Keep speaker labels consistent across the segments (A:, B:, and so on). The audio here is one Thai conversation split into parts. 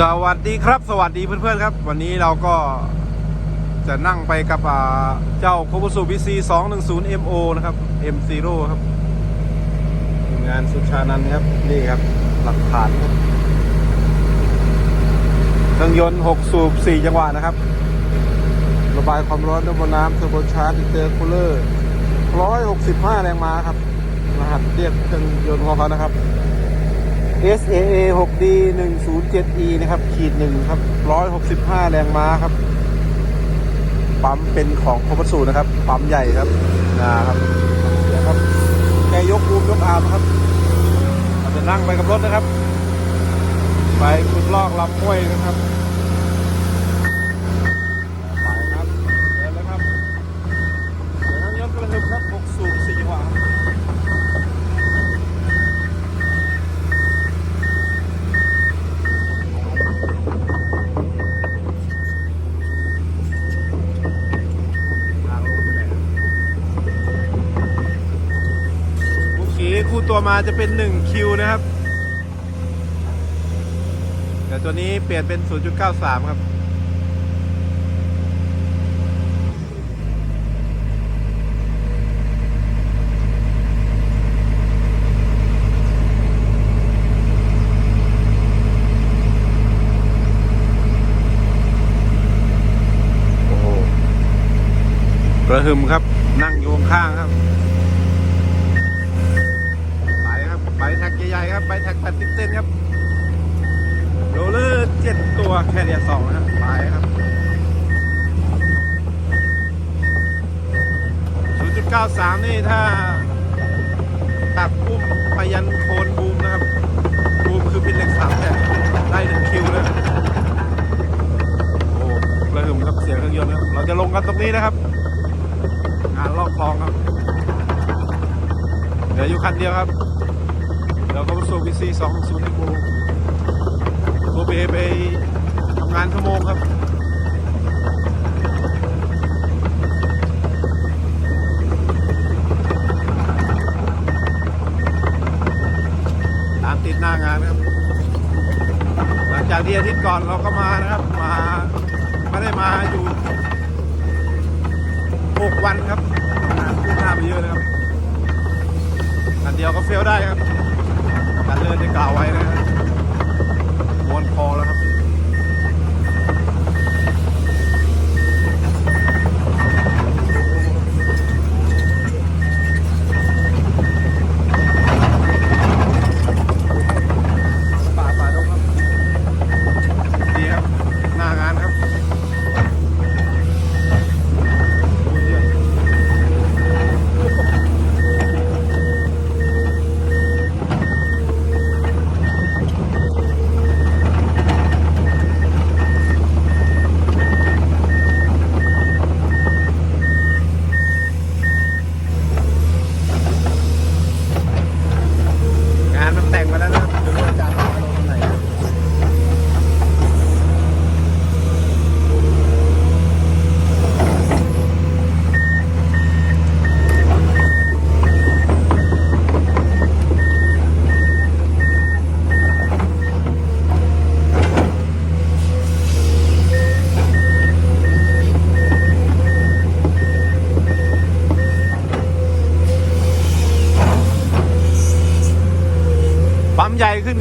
A: สวัสดีครับ สวัสดีเพื่อนๆครับ วันนี้เราก็จะนั่งไปกับอ่าเจ้า k o b u s u BC 210 MO นะครับ M0 ครับงานสุชานันท์ครับ นี่ครับ หลักฐานครับเครื่องยนต์6สูบ4จังหวะนะครับ ระบายความร้อนด้วยบนน้ำเทอร์โบชาร์จอินเตอร์คูลเลอร์165แรงม้าครับ รหัสเรียกเครื่องยนต์ของเขานะครับ SAA 6D 107E นะครับ ขีดหนึ่งครับ 165 แรงม้าครับ ปั๊มเป็นของคอมพัสูนะครับ ปั๊มใหญ่ครับ นะครับเดี๋ยครับ แกยกบูมยกอาร์มครับเราจะนั่งไปกับรถนะครับ ไปคุดลอกลำห้วยนะครับ ไปครับเดินแล้วครับเดี๋ยวน้ำยศกระหึ่มครับ6สูบ4จังหวะครับ เมื่อกี้คู่ตัว มาจะเป็น 1 คิวนะครับ แต่ตัวนี้เปลี่ยนเป็น 0.93 ครับโอ้โหกระหึ่มครับ นั่งอยู่ข้างครับ ไปครับไปแท็กใหญ่ๆครับไปแท็กแปดสิบเซนครับโรลเลอร์เจ็ดตัวแคเรียสองนะครับไปครับศูนย์จุดเก้าสามนี่ถ้าตัดปุ้มไปยันโคนบูมนะครับบูมคือเป็นเหล็กสามแผ่ได้หนึ่งคิวเลยโอ้กระหึ่มครับเสียงเครื่องยนต์ครับเราจะลงกันตรงนี้นะครับงานลอกคลองครับเหลืออยู่คันเดียวครับ เดี๋ยวก็สูบ VC 2 0 1โมโมเบไปทำงานชั่วโมงครับตามติดหน้างานครับ หลังจากที่อาทิตย์ก่อนเราก็มานะครับมาไม่ได้มาอยู่6วันครับงานขึ้นหน้าไปเยอะนะครับอันเดียวก็เฟลได้ครับ การเลื่อนได้กล่าวไว้นะครับ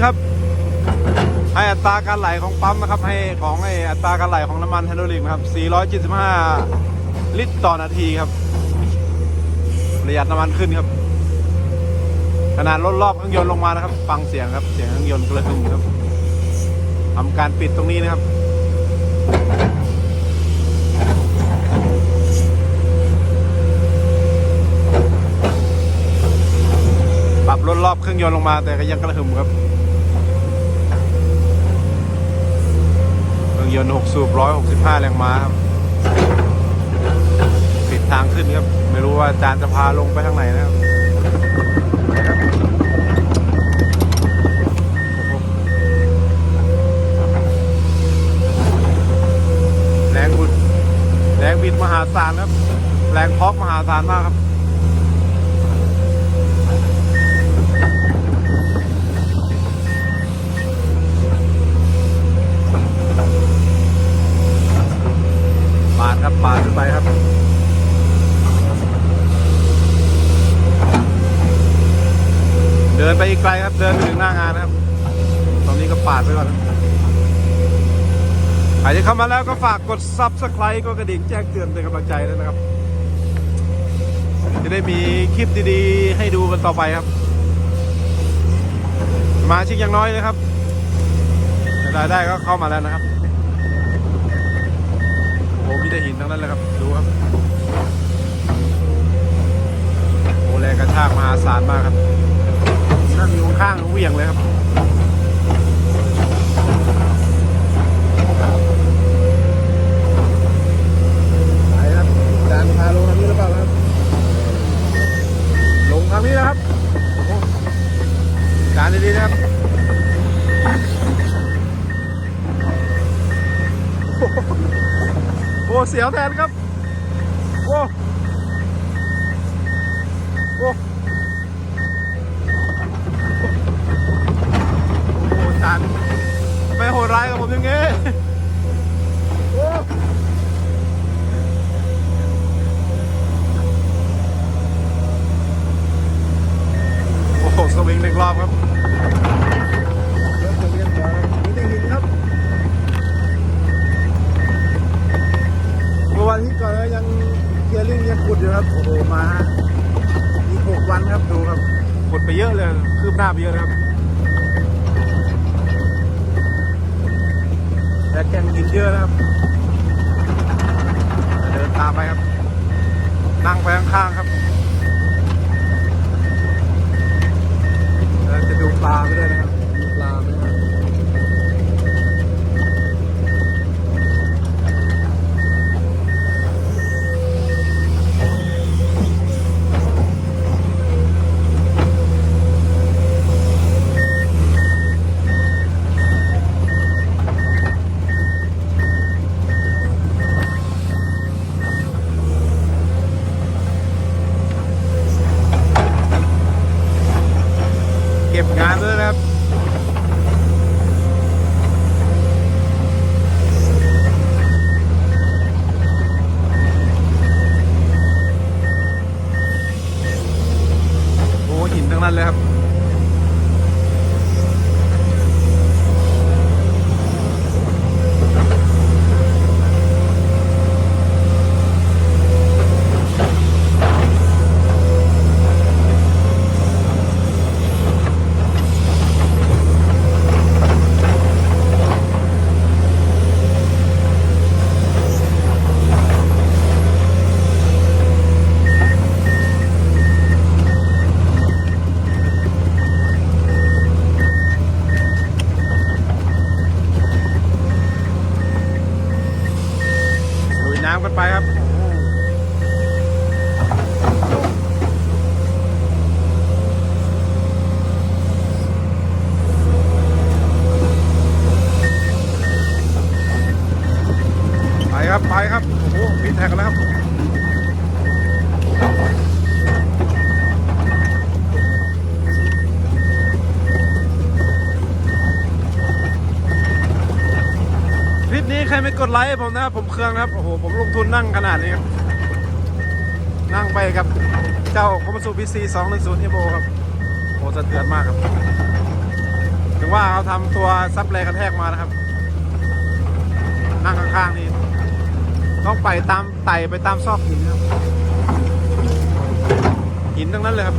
A: ครับ ให้อัตราการไหลของปั๊มนะครับ ให้ของไออัตราการไหลของน้ำมันไฮดรอลิกนะครับ 475 ลิตรต่อนาทีครับ ประหยัดน้ำมันขึ้นครับ ขนาดลดรอบเครื่องยนต์ลงมานะครับ ฟังเสียงครับ เสียงเครื่องยนต์กระหึ่มครับทำการปิดตรงนี้นะครับปรับลดรอบเครื่องยนต์ลงมาแต่ก็ยังกระหึ่มครับ เครื่อง ยนต์6สูบ165 แรงม้าครับปิดทางขึ้นครับ ไม่รู้ว่าอาจารย์จะพาลงไปทางไหนนะครับนะครับโอ้โหแรงบุดแรงบิดมหาศาลครับ แรงพอกมหาศาลมากครับ เดินไป อีกไกลครับ เดินไปถึงหน้างานนะครับตรงนี้ก็ปาดไปก่อนใครที่เข้ามาแล้วก็ฝากกด subscribe ก็กระดิ่งแจ้งเตือนเป็นกำลังใจด้วยนะครับ จะได้มีคลิปดีๆ ให้ดูกันต่อไปครับ มาชิกย่างน้อยนะครับรายได้ก็เข้ามาแล้วนะครับโอ้โหมีแต่หินทั้งนั้นเลยครับ ดูครับโอ้แรงกระชากมหาศาลมากครับ นั่งอยู่ข้างเหวี่ยงเลยครับไปครับจานพาลงทางนี้หรือเปล่าครับ ลงทางนี้นะครับโอ้โหจานดีๆนะครับโอ้เสียวแทนครับ โอ้ โอ้ โอ้ จานทำไม่โหดร้ายกับผมอย่างงี้โอ้โอ้โหสวิงหนึ่งรอบครับเริ่มจะเวียนหัวแล้วมีแต่หินครับเมื่อวันที่ก่อนแล้วยังเคลียร์ลิงยังขุดอยู่ครับ โอ้โหมาอีกหกวันครับดูครับขุดไปเยอะเลย คืบหน้าไปเยอะนะครับ แต่แกงกินเยอะนะครับ เดินตามไปครับ นั่งไปข้างๆครับแล้วจะดูปลาไปด้วยนะครับ คลิปนี้ใครไม่กดไลค์ผมนะผมเครื่องนะครับ โอ้โห ผมลงทุนนั่งขนาดนี้ครับ นั่งไปกับ เจ้าคอมสูบีซีสองหนึ่งศูนย์เอโบครับโอ้สะเทือนมากครับ ถึงว่าเขาทำตัวซับแรงกระแทกมานะครับ นั่งข้างๆนี่ต้องไปตามไต่ไปตามซอกหินครับ หินทั้งนั้นเลยครับ